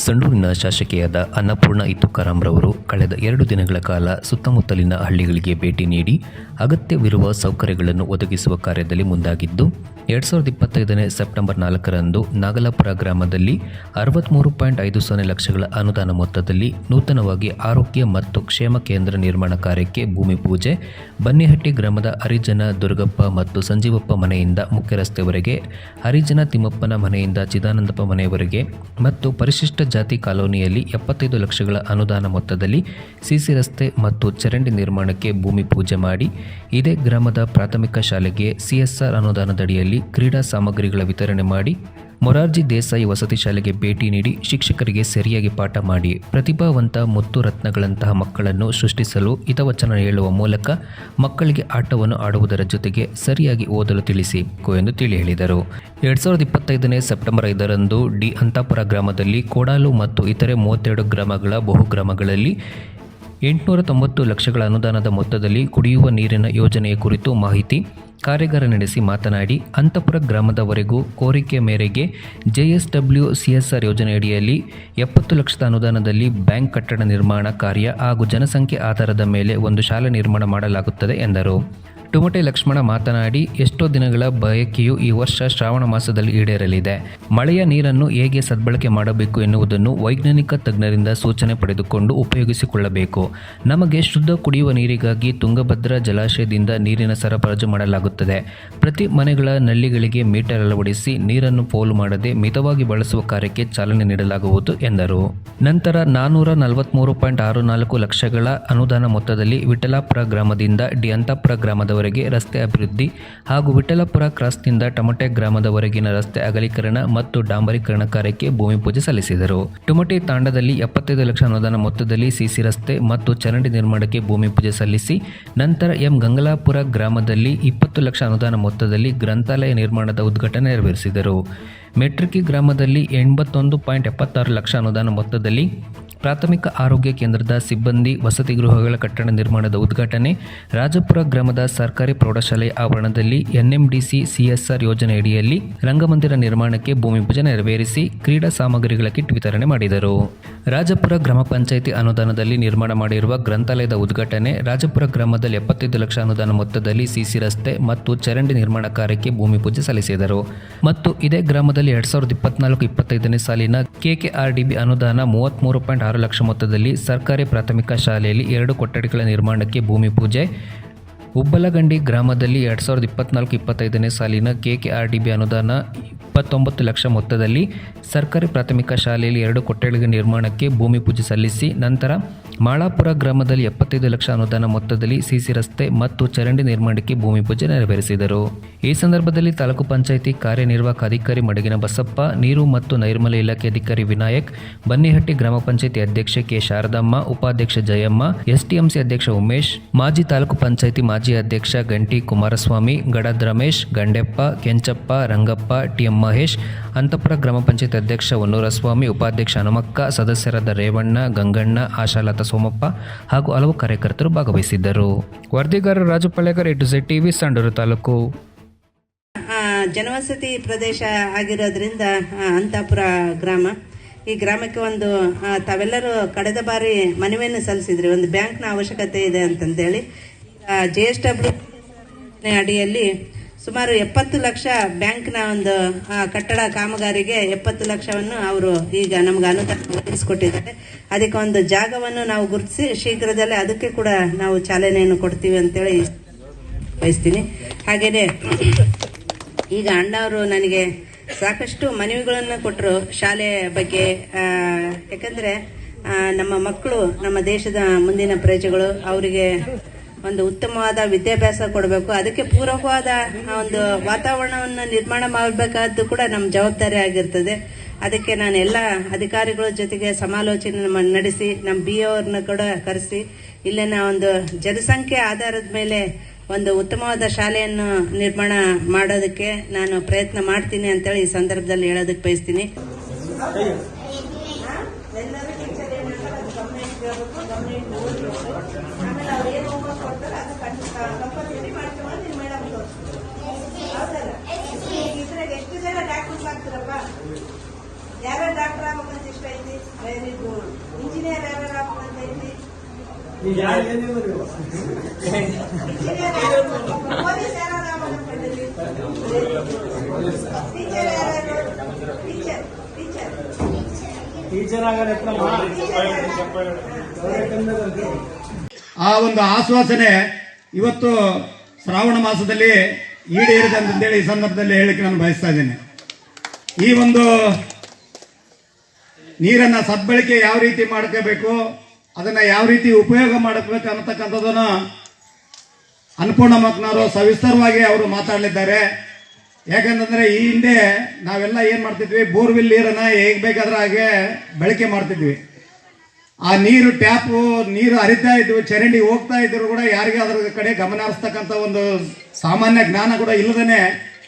ಸಂಡೂರಿನ ಶಾಸಕಿಯಾದ ಅನ್ನಪೂರ್ಣ ಇತ್ತುಕಾರಾಮ್ರವರು ಕಳೆದ ಎರಡು ದಿನಗಳ ಕಾಲ ಸುತ್ತಮುತ್ತಲಿನ ಹಳ್ಳಿಗಳಿಗೆ ಭೇಟಿ ನೀಡಿ ಅಗತ್ಯವಿರುವ ಸೌಕರ್ಯಗಳನ್ನು ಒದಗಿಸುವ ಕಾರ್ಯದಲ್ಲಿ ಮುಂದಾಗಿದ್ದು, ಎರಡು ಸಾವಿರದ ಇಪ್ಪತ್ತೈದನೇ ಸೆಪ್ಟೆಂಬರ್ ನಾಲ್ಕರಂದು ನಾಗಲಾಪುರ ಗ್ರಾಮದಲ್ಲಿ ಅರವತ್ತ್ಮೂರು ಪಾಯಿಂಟ್ ಐದು ಸೊನ್ನೆ ಲಕ್ಷಗಳ ಅನುದಾನ ಮೊತ್ತದಲ್ಲಿ ನೂತನವಾಗಿ ಆರೋಗ್ಯ ಮತ್ತು ಕ್ಷೇಮ ಕೇಂದ್ರ ನಿರ್ಮಾಣ ಕಾರ್ಯಕ್ಕೆ ಭೂಮಿ ಪೂಜೆ, ಬನ್ನಿಹಟ್ಟಿ ಗ್ರಾಮದ ಹರಿಜನ ದುರ್ಗಪ್ಪ ಮತ್ತು ಸಂಜೀವಪ್ಪ ಮನೆಯಿಂದ ಮುಖ್ಯ ರಸ್ತೆವರೆಗೆ ಹರಿಜನ ತಿಮ್ಮಪ್ಪನ ಮನೆಯಿಂದ ಚಿದಾನಂದಪ್ಪ ಮನೆಯವರೆಗೆ ಮತ್ತು ಪರಿಶಿಷ್ಟ ಜಾತಿ ಕಾಲೋನಿಯಲ್ಲಿ ಎಪ್ಪತ್ತೈದು ಲಕ್ಷಗಳ ಅನುದಾನ ಮೊತ್ತದಲ್ಲಿ ಸಿಸಿ ರಸ್ತೆ ಮತ್ತು ಚರಂಡಿ ನಿರ್ಮಾಣಕ್ಕೆ ಭೂಮಿ ಪೂಜೆ ಮಾಡಿ, ಇದೇ ಗ್ರಾಮದ ಪ್ರಾಥಮಿಕ ಶಾಲೆಗೆ ಸಿಎಸ್ಆರ್ ಅನುದಾನದಡಿಯಲ್ಲಿ ಕ್ರೀಡಾ ಸಾಮಗ್ರಿಗಳ ವಿತರಣೆ ಮಾಡಿ ಮೊರಾರ್ಜಿ ದೇಸಾಯಿ ವಸತಿ ಶಾಲೆಗೆ ಭೇಟಿ ನೀಡಿ ಶಿಕ್ಷಕರಿಗೆ ಸರಿಯಾಗಿ ಪಾಠ ಮಾಡಿ ಪ್ರತಿಭಾವಂತ ಮುತ್ತು ರತ್ನಗಳಂತಹ ಮಕ್ಕಳನ್ನು ಸೃಷ್ಟಿಸಲು ಹಿತವಚನ ಹೇಳುವ ಮೂಲಕ ಮಕ್ಕಳಿಗೆ ಆಟವನ್ನು ಆಡುವುದರ ಜೊತೆಗೆ ಸರಿಯಾಗಿ ಓದಲು ತಿಳಿಸಿ ಎಂದು ತಿಳಿ ಹೇಳಿದರು. ಎರಡ್ ಸಾವಿರದ ಇಪ್ಪತ್ತೈದನೇ ಸೆಪ್ಟೆಂಬರ್ ಐದರಂದು ಡಿ ಅಂತಾಪುರ ಗ್ರಾಮದಲ್ಲಿ ಕೋಡಾಲು ಮತ್ತು ಇತರೆ ಮೂವತ್ತೆರಡು ಗ್ರಾಮಗಳ ಬಹುಗ್ರಾಮಗಳಲ್ಲಿ ಎಂಟುನೂರ ತೊಂಬತ್ತು ಲಕ್ಷಗಳ ಅನುದಾನದ ಮೊತ್ತದಲ್ಲಿ ಕುಡಿಯುವ ನೀರಿನ ಯೋಜನೆಯ ಕುರಿತು ಮಾಹಿತಿ ಕಾರ್ಯಾಗಾರ ನಡೆಸಿ ಮಾತನಾಡಿ, ಅಂತಪುರ ಗ್ರಾಮದವರೆಗೂ ಕೋರಿಕೆ ಮೇರೆಗೆ ಜೆಎಸ್ಡಬ್ಲ್ಯೂ ಸಿಎಸ್ಆರ್ ಯೋಜನೆಯಡಿಯಲ್ಲಿ ಎಪ್ಪತ್ತು ಲಕ್ಷದ ಅನುದಾನದಲ್ಲಿ ಬ್ಯಾಂಕ್ ಕಟ್ಟಡ ನಿರ್ಮಾಣ ಕಾರ್ಯ ಹಾಗೂ ಜನಸಂಖ್ಯೆ ಆಧಾರದ ಮೇಲೆ ಒಂದು ಶಾಲೆ ನಿರ್ಮಾಣ ಮಾಡಲಾಗುತ್ತದೆ ಎಂದರು. ಟುಮಟೆ ಲಕ್ಷ್ಮಣ ಮಾತನಾಡಿ, ಎಷ್ಟೋ ದಿನಗಳ ಬಯಕೆಯು ಈ ವರ್ಷ ಶ್ರಾವಣ ಮಾಸದಲ್ಲಿ ಈಡೇರಲಿದೆ. ಮಳೆಯ ನೀರನ್ನು ಹೇಗೆ ಸದ್ಬಳಕೆ ಮಾಡಬೇಕು ಎನ್ನುವುದನ್ನು ವೈಜ್ಞಾನಿಕ ತಜ್ಞರಿಂದ ಸೂಚನೆ ಪಡೆದುಕೊಂಡು ಉಪಯೋಗಿಸಿಕೊಳ್ಳಬೇಕು. ನಮಗೆ ಶುದ್ಧ ಕುಡಿಯುವ ನೀರಿಗಾಗಿ ತುಂಗಭದ್ರಾ ಜಲಾಶಯದಿಂದ ನೀರಿನ ಸರಬರಾಜು ಮಾಡಲಾಗುತ್ತದೆ. ಪ್ರತಿ ಮನೆಗಳ ನಳ್ಳಿಗಳಿಗೆ ಮೀಟರ್ ಅಳವಡಿಸಿ ನೀರನ್ನು ಪೋಲು ಮಾಡದೆ ಮಿತವಾಗಿ ಬಳಸುವ ಕಾರ್ಯಕ್ಕೆ ಚಾಲನೆ ನೀಡಲಾಗುವುದು ಎಂದರು. ನಂತರ ನಾನ್ನೂರ ನಲವತ್ತ್ಮೂರು ಪಾಯಿಂಟ್ ಆರು ನಾಲ್ಕು ಲಕ್ಷಗಳ ಅನುದಾನ ಮೊತ್ತದಲ್ಲಿ ವಿಠಲಾಪುರ ಗ್ರಾಮದಿಂದ ಡಿ ಅಂತಾಪುರ ಗ್ರಾಮದವರೆಗೆ ರಸ್ತೆ ಅಭಿವೃದ್ಧಿ ಹಾಗೂ ವಿಠಲಪುರ ಕ್ರಾಸ್ನಿಂದ ಟಮಟೆ ಗ್ರಾಮದವರೆಗಿನ ರಸ್ತೆ ಅಗಲೀಕರಣ ಮತ್ತು ಡಾಂಬರೀಕರಣ ಕಾರ್ಯಕ್ಕೆ ಭೂಮಿ ಪೂಜೆ ಸಲ್ಲಿಸಿದರು. ಟೊಮಟೆ ತಾಂಡದಲ್ಲಿ ಎಪ್ಪತ್ತೈದು ಲಕ್ಷ ಅನುದಾನ ಮೊತ್ತದಲ್ಲಿ ಸಿಸಿ ರಸ್ತೆ ಮತ್ತು ಚರಂಡಿ ನಿರ್ಮಾಣಕ್ಕೆ ಭೂಮಿ ಪೂಜೆ ಸಲ್ಲಿಸಿ, ನಂತರ ಎಂ ಗಂಗಲಾಪುರ ಗ್ರಾಮದಲ್ಲಿ ಇಪ್ಪತ್ತು ಲಕ್ಷ ಅನುದಾನ ಮೊತ್ತದಲ್ಲಿ ಗ್ರಂಥಾಲಯ ನಿರ್ಮಾಣದ ಉದ್ಘಾಟನೆ ನೆರವೇರಿಸಿದರು. ಮೆಟ್ರಿಕಿ ಗ್ರಾಮದಲ್ಲಿ ಎಂಬತ್ತೊಂದು ಪಾಯಿಂಟ್ ಎಪ್ಪತ್ತಾರು ಲಕ್ಷ ಅನುದಾನ ಮೊತ್ತದಲ್ಲಿ ಪ್ರಾಥಮಿಕ ಆರೋಗ್ಯ ಕೇಂದ್ರದ ಸಿಬ್ಬಂದಿ ವಸತಿ ಗೃಹಗಳ ಕಟ್ಟಡ ನಿರ್ಮಾಣದ ಉದ್ಘಾಟನೆ. ರಾಜಪುರ ಗ್ರಾಮದ ಸರ್ಕಾರಿ ಪ್ರೌಢಶಾಲೆ ಆವರಣದಲ್ಲಿ ಎನ್ಎಂಡಿಸಿ ಸಿಎಸ್ಆರ್ ಯೋಜನೆಯಡಿಯಲ್ಲಿ ರಂಗಮಂದಿರ ನಿರ್ಮಾಣಕ್ಕೆ ಭೂಮಿ ಪೂಜೆ ನೆರವೇರಿಸಿ ಕ್ರೀಡಾ ಸಾಮಗ್ರಿಗಳ ಕಿಟ್ ವಿತರಣೆ ಮಾಡಿದರು. ರಾಜಪುರ ಗ್ರಾಮ ಪಂಚಾಯಿತಿ ಅನುದಾನದಲ್ಲಿ ನಿರ್ಮಾಣ ಮಾಡಿರುವ ಗ್ರಂಥಾಲಯದ ಉದ್ಘಾಟನೆ. ರಾಜಪುರ ಗ್ರಾಮದಲ್ಲಿ ಎಪ್ಪತ್ತೈದು ಲಕ್ಷ ಅನುದಾನ ಮೊತ್ತದಲ್ಲಿ ಸಿಸಿ ರಸ್ತೆ ಮತ್ತು ಚರಂಡಿ ನಿರ್ಮಾಣ ಕಾರ್ಯಕ್ಕೆ ಭೂಮಿ ಪೂಜೆ ಸಲ್ಲಿಸಿದರು. ಮತ್ತು ಇದೇ ಗ್ರಾಮದಲ್ಲಿ ಎರಡ್ ಸಾವಿರದ ಇಪ್ಪತ್ನಾಲ್ಕು ಇಪ್ಪತ್ತೈದನೇ ಸಾಲಿನ ಕೆಕೆಆರ್ಡಿಬಿ ಅನುದಾನ ಮೂವತ್ತ್ಮೂರು ಪಾಯಿಂಟ್ ಆರು ಲಕ್ಷ ಮೊತ್ತದಲ್ಲಿ ಸರ್ಕಾರಿ ಪ್ರಾಥಮಿಕ ಶಾಲೆಯಲ್ಲಿ ಎರಡು ಕೊಠಡಿಗಳ ನಿರ್ಮಾಣಕ್ಕೆ ಭೂಮಿ ಪೂಜೆ. ಉಬ್ಬಲಗಂಡಿ ಗ್ರಾಮದಲ್ಲಿ ಎರಡು ಸಾವಿರದ ಇಪ್ಪತ್ನಾಲ್ಕು ಇಪ್ಪತ್ತೈದನೇ ಸಾಲಿನ ಕೆಕೆಆರ್ ಡಿ ಬಿ ಅನುದಾನ ಇಪ್ಪತ್ತೊಂಬತ್ತು ಲಕ್ಷ ಮೊತ್ತದಲ್ಲಿ ಸರ್ಕಾರಿ ಪ್ರಾಥಮಿಕ ಶಾಲೆಯಲ್ಲಿ ಎರಡು ಕೊಠಡಿಗಳ ನಿರ್ಮಾಣಕ್ಕೆ ಭೂಮಿ ಪೂಜೆ ಸಲ್ಲಿಸಿ, ನಂತರ ಮಾಳಾಪುರ ಗ್ರಾಮದಲ್ಲಿ ಎಪ್ಪತ್ತೈದು ಲಕ್ಷ ಅನುದಾನ ಮೊತ್ತದಲ್ಲಿ ಸಿಸಿ ರಸ್ತೆ ಮತ್ತು ಚರಂಡಿ ನಿರ್ಮಾಣಕ್ಕೆ ಭೂಮಿ ಪೂಜೆ ನೆರವೇರಿಸಿದರು. ಈ ಸಂದರ್ಭದಲ್ಲಿ ತಾಲೂಕು ಪಂಚಾಯಿತಿ ಕಾರ್ಯನಿರ್ವಾಹಕ ಅಧಿಕಾರಿ ಮಡಗಿನ ಬಸಪ್ಪ, ನೀರು ಮತ್ತು ನೈರ್ಮಲ್ಯ ಇಲಾಖೆ ಅಧಿಕಾರಿ ವಿನಾಯಕ್, ಬನ್ನಿಹಟ್ಟಿ ಗ್ರಾಮ ಪಂಚಾಯಿತಿ ಅಧ್ಯಕ್ಷೆ ಕೆ. ಶಾರದಮ್ಮ, ಉಪಾಧ್ಯಕ್ಷ ಜಯಮ್ಮ, ಎಸ್ಟಿಎಂಸಿ ಅಧ್ಯಕ್ಷ ಉಮೇಶ್, ಮಾಜಿ ತಾಲೂಕು ಪಂಚಾಯಿತಿ ಮಾಜಿ ಅಧ್ಯಕ್ಷ ಗಂಟಿ ಕುಮಾರಸ್ವಾಮಿ, ಗಡದ್ ರಮೇಶ್, ಗಂಡೆಪ್ಪ, ಕೆಂಚಪ್ಪ, ರಂಗಪ್ಪ, ಟಿಎಂ ಮಹೇಶ್, ಅಂತಪುರ ಗ್ರಾಮ ಪಂಚಾಯತ್ ಅಧ್ಯಕ್ಷ ಹೊನ್ನೂರಸ್ವಾಮಿ, ಉಪಾಧ್ಯಕ್ಷ ಹನುಮಕ್ಕ, ಸದಸ್ಯರಾದ ರೇವಣ್ಣ, ಗಂಗಣ್ಣ, ಆಶಾಲತಾ ಸೋಮಪ್ಪ ಹಾಗೂ ಹಲವು ಕಾರ್ಯಕರ್ತರು ಭಾಗವಹಿಸಿದ್ದರು. ವರದಿಗಾರ ರಾಜು ಪಳ್ಳೆಗರ್ ಇಟು ಸೆ ಟಿವಿ ಸಂಡೂರು ತಾಲೂಕು. ಜನವಸತಿ ಪ್ರದೇಶ ಆಗಿರೋದ್ರಿಂದ ಅಂತಾಪುರ ಗ್ರಾಮ. ಈ ಗ್ರಾಮಕ್ಕೆ ಒಂದು ತಾವೆಲ್ಲರೂ ಕಳೆದ ಬಾರಿ ಮನವಿಯನ್ನು ಸಲ್ಲಿಸಿದ್ರಿ. ಒಂದು ಬ್ಯಾಂಕ್ನ ಅವಶ್ಯಕತೆ ಇದೆ ಅಂತಂದೇಳಿ ಜೆ ಎಸ್ ಡಬ್ಲ್ಯೂ ಅಡಿಯಲ್ಲಿ ಸುಮಾರು ಎಪ್ಪತ್ತು ಲಕ್ಷ ಬ್ಯಾಂಕ್ನ ಒಂದು ಕಟ್ಟಡ ಕಾಮಗಾರಿಗೆ ಎಪ್ಪತ್ತು ಲಕ್ಷವನ್ನು ಅವರು ಈಗ ನಮ್ಗೆ ಅನುದಾನ ಒದಗಿಸಿಕೊಟ್ಟಿದ್ದಾರೆ. ಅದಕ್ಕೆ ಒಂದು ಜಾಗವನ್ನು ನಾವು ಗುರುತಿಸಿ, ಶೀಘ್ರದಲ್ಲೇ ಅದಕ್ಕೆ ಕೂಡ ನಾವು ಚಾಲನೆಯನ್ನು ಕೊಡ್ತೀವಿ ಅಂತೇಳಿ ಬಯಸ್ತೀನಿ. ಹಾಗೆಯೇ ಈಗ ಅಣ್ಣವರು ನನಗೆ ಸಾಕಷ್ಟು ಮನವಿಗಳನ್ನು ಕೊಟ್ಟರು ಶಾಲೆ ಬಗ್ಗೆ. ಯಾಕಂದ್ರೆ ನಮ್ಮ ಮಕ್ಕಳು ನಮ್ಮ ದೇಶದ ಮುಂದಿನ ಪ್ರಜೆಗಳು, ಅವರಿಗೆ ಒಂದು ಉತ್ತಮವಾದ ವಿದ್ಯಾಭ್ಯಾಸ ಕೊಡಬೇಕು. ಅದಕ್ಕೆ ಪೂರಕವಾದ ಒಂದು ವಾತಾವರಣವನ್ನು ನಿರ್ಮಾಣ ಮಾಡಬೇಕಾದ್ದು ಕೂಡ ನಮ್ಮ ಜವಾಬ್ದಾರಿ ಆಗಿರ್ತದೆ. ಅದಕ್ಕೆ ನಾನು ಎಲ್ಲ ಅಧಿಕಾರಿಗಳ ಜೊತೆಗೆ ಸಮಾಲೋಚನೆ ನಡೆಸಿ ನಮ್ಮ ಬಿ ಅವ್ರನ್ನ ಕೂಡ ಕರೆಸಿ, ಇಲ್ಲಿನ ಒಂದು ಜನಸಂಖ್ಯೆ ಆಧಾರದ ಮೇಲೆ ಒಂದು ಉತ್ತಮವಾದ ಶಾಲೆಯನ್ನು ನಿರ್ಮಾಣ ಮಾಡೋದಕ್ಕೆ ನಾನು ಪ್ರಯತ್ನ ಮಾಡ್ತೀನಿ ಅಂತೇಳಿ ಈ ಸಂದರ್ಭದಲ್ಲಿ ಹೇಳೋದಕ್ಕೆ ಬಯಸ್ತೀನಿ. ಆಗ್ತೀರಪ್ಪ ಯಾರು ಡಾಕ್ಟರ್ ಆಗ್ಬೇಕಂತ ಇಷ್ಟ ಐತಿ ವೆರಿ ಗುಡ್ ಇಂಜಿನಿಯರ್ ಯಾರು ಆಗ್ಬೇಕಂತ ಐತಿ ಈಗ ಯಾರು ಏನಿಲ್ಲ ನೀವು ಇಂಜಿನಿಯರ್ ಯಾರು ಪೊಲೀಸ್ ಯಾರು ಆಗ್ಬೇಕಂತ ಟೀಚರ್ ಯಾರು ಟೀಚರ್ ಟೀಚರ್ ಟೀಚರ್ ಆಗತ್ತಮ್ಮ ಆ ಒಂದು ಆಶ್ವಾಸನೆ ಇವತ್ತು ಶ್ರಾವಣ ಮಾಸದಲ್ಲಿ ಈಡೇರಿದೆ ಅಂತಂದೇಳಿ ಈ ಸಂದರ್ಭದಲ್ಲಿ ಹೇಳಿಕ್ಕೆ ನಾನು ಬಯಸ್ತಾ ಇದ್ದೇನೆ. ಈ ಒಂದು ನೀರನ್ನ ಸದ್ಬಳಕೆ ಯಾವ ರೀತಿ ಮಾಡ್ಕೋಬೇಕು, ಅದನ್ನ ಯಾವ ರೀತಿ ಉಪಯೋಗ ಮಾಡಬೇಕು ಅನ್ನತಕ್ಕಂಥದ್ದನ್ನ ಅನ್ನಪೂರ್ಣ ಮಕ್ನವರು ಸವಿಸ್ತಾರವಾಗಿ ಅವರು ಮಾತಾಡಲಿದ್ದಾರೆ. ಯಾಕಂತಂದ್ರೆ ಈ ಹಿಂದೆ ನಾವೆಲ್ಲ ಏನ್ ಮಾಡ್ತಿದ್ವಿ? ಬೋರ್ವೆಲ್ ನೀರನ್ನ ಹೇಗ್ ಬೇಕಾದ್ರೆ ಹಾಗೆ ಬಳಕೆ ಮಾಡ್ತಿದ್ವಿ. ಆ ನೀರು ಟ್ಯಾಪು, ನೀರು ಹರಿತಾ ಇದ್ವು, ಚರಂಡಿ ಹೋಗ್ತಾ ಇದ್ರು ಕೂಡ ಯಾರಿಗೆ ಅದ್ರ ಕಡೆ ಗಮನ ಹರಿಸ್ತಕ್ಕಂಥ ಒಂದು ಸಾಮಾನ್ಯ ಜ್ಞಾನ ಕೂಡ ಇಲ್ಲದೇನೆ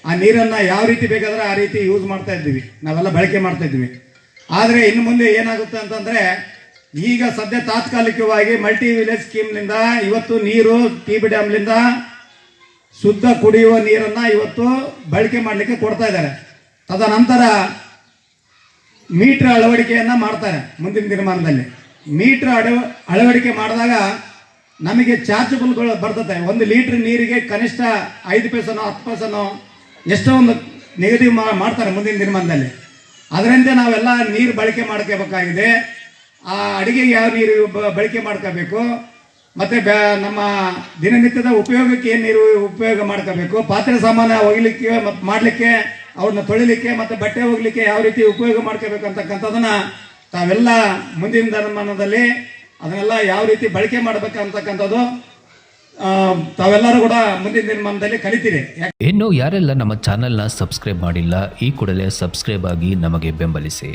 ಆ ನೀರನ್ನ ಯಾವ ರೀತಿ ಬೇಕಾದ್ರೆ ಆ ರೀತಿ ಯೂಸ್ ಮಾಡ್ತಾ ಇದ್ವಿ. ನಾವೆಲ್ಲ ಬಳಕೆ ಮಾಡ್ತಾ ಇದ್ವಿ. ಆದ್ರೆ ಇನ್ನು ಮುಂದೆ ಏನಾಗುತ್ತೆ ಅಂತಂದ್ರೆ, ಈಗ ಸದ್ಯ ತಾತ್ಕಾಲಿಕವಾಗಿ ಮಲ್ಟಿ ವಿಲೇಜ್ ಸ್ಕೀಮ್ನಿಂದ ಇವತ್ತು ನೀರು, ಟಿ ಬಿ ಡ್ಯಾಮ್ಲಿಂದ ಶುದ್ಧ ಕುಡಿಯುವ ನೀರನ್ನ ಇವತ್ತು ಬಳಕೆ ಮಾಡಲಿಕ್ಕೆ ಕೊಡ್ತಾ ಇದ್ದಾರೆ. ತದನಂತರ ಮೀಟರ್ ಅಳವಡಿಕೆಯನ್ನ ಮಾಡ್ತಾರೆ ಮುಂದಿನ ದಿನಮಾನದಲ್ಲಿ. ಮೀಟರ್ ಅಳವ ಅಳವಡಿಕೆ ಮಾಡಿದಾಗ ನಮಗೆ ಚಾರ್ಜಬಲ್ಗಳು ಬರ್ತದೆ ಒಂದು ಲೀಟರ್ ನೀರಿಗೆ ಕನಿಷ್ಠ ಐದು ಪೈಸನೋ, ಹತ್ತು ಪೈಸನೋ ಎಷ್ಟೋ ಒಂದು ನಿಗದಿ ಮಾಡ್ತಾರೆ ಮುಂದಿನ ದಿನಮಾನದಲ್ಲಿ. ಅದರಿಂದ ನಾವೆಲ್ಲ ನೀರು ಬಳಕೆ ಮಾಡ್ಕೋಬೇಕಾಗಿದೆ. ಆ ಅಡುಗೆಗೆ ಯಾವ ನೀರು ಬಳಕೆ ಮಾಡ್ಕೋಬೇಕು? ಮತ್ತೆ ನಮ್ಮ ದಿನನಿತ್ಯದ ಉಪಯೋಗಕ್ಕೆ ಏನು ನೀರು ಉಪಯೋಗ ಮಾಡ್ಕೋಬೇಕು? ಪಾತ್ರೆ ಸಾಮಾನು ಒಗಿಲಿಕ್ಕೆ ಮತ್ತು ಮಾಡಲಿಕ್ಕೆ ಅವ್ರನ್ನ ತೊಳಿಲಿಕ್ಕೆ ಮತ್ತೆ ಬಟ್ಟೆ ಹೋಗ್ಲಿಕ್ಕೆ ಯಾವ ರೀತಿ ಉಪಯೋಗ ಮಾಡ್ಕೋಬೇಕು ಅಂತಕ್ಕಂಥದನ್ನ ತಾವೆಲ್ಲ ಮುಂದಿನ ದಿನಮಾನದಲ್ಲಿ ಅದನ್ನೆಲ್ಲ ಯಾವ ರೀತಿ ಬಳಕೆ ಮಾಡ್ಬೇಕು ಅಂತಕ್ಕಂಥದ್ದು ತಾವೆಲ್ಲರೂ ಕೂಡ ಮುಂದಿನ ದಿನಮಾನದಲ್ಲಿ ಕಲಿತೀರಿ. ಇನ್ನು ಯಾರೆಲ್ಲ ನಮ್ಮ ಚಾನೆಲ್ನ ಸಬ್ಸ್ಕ್ರೈಬ್ ಮಾಡಿಲ್ಲ, ಈ ಕೂಡಲೇ ಸಬ್ಸ್ಕ್ರೈಬ್ ಆಗಿ ನಮಗೆ ಬೆಂಬಲಿಸಿ.